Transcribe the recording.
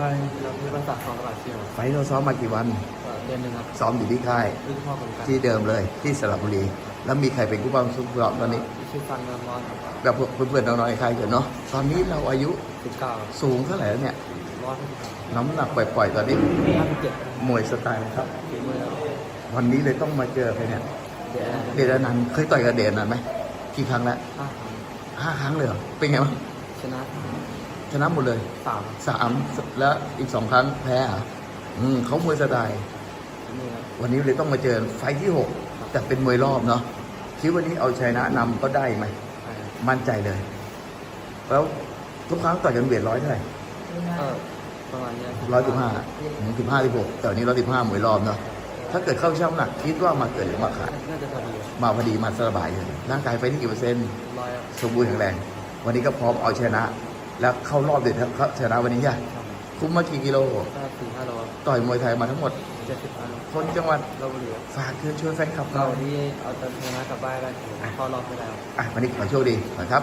เรามีภาษาสองตลาดเชียวไฟท์เราซ้อมมากี่วันก็เดือนหนึ่งครับ ซ้อมอยู่ที่ค่ายรุ่นพ่อเหมือนกันที่เดิมเลยที่สระบุรี แล้วมีใครเป็นผู้บังคับซ้อมตอนนี้ชื่อฟันเงินร้อนครับแบบพวกเพื่อนๆน้องๆในค่ายเกิดเนาะ ตอนนี้เราอายุสิบเก้าสูงเท่าไหร่แล้วเนี่ย ร้อยน้ำหนักปล่อยๆตอนนี้ห้าสิบเจ็ดมวยสไตล์นะครับ ฝีมือครับวันนี้เลยต้องมาเจอใครเนี่ย เดี๋ยวเดชอนันต์เคยต่อยกับเดชอนันต์ไหมกี่ครั้งแล้วห้าครั้งห้าครั้งเลยเหรอเป็นไงบ้างชนะ ชนะหมดเลยสามสามแล้วอีกสองครั้งแพ้เหรออืมเขามวยสไตล์นี่ครับวันนี้เลยต้องมาเจอไฟท์ที่หกแต่เป็นมวยรอบเนาะคิดวันนี้เอาชนะนำก็ได้ไหมใช่ครับมั่นใจเลย แล้วทุกครั้งต่อยกันเบียดร้อยเท่าไหร่ก็ประมาณเนี้ยร้อยสิบห้าสิบห้าสิบหกแต่วันนี้ร้อยสิบห้ามวยรอบเนาะถ้าเกิดเข้าช่างหนักคิดว่ามาเกิดหรือมาขาดน่าจะพอดีครับมาพอดีมาสบายเลยร่างกายไฟที่กี่เปอร์เซ็นต์ร้อยครับสมบูรณ์แข็งแรง วันนี้ก็พร้อมเอาชนะ แล้วเข้ารอบเด็ดถ้าชนะวันนี้ย่ะครับคุ้มมากี่กิโลก็สี่ห้าโลต่อยมวยไทยมาทั้งหมดเจ็ดสิบห้าโลคนจังหวัดเราบุรีครับฝากเชิญชวนแฟนคลับเราเราที่เอาแต่ชนะกลับบ้านได้เข้ารอบไม่ได้ครับอะวันนี้ขอโชคดีก่อนครับ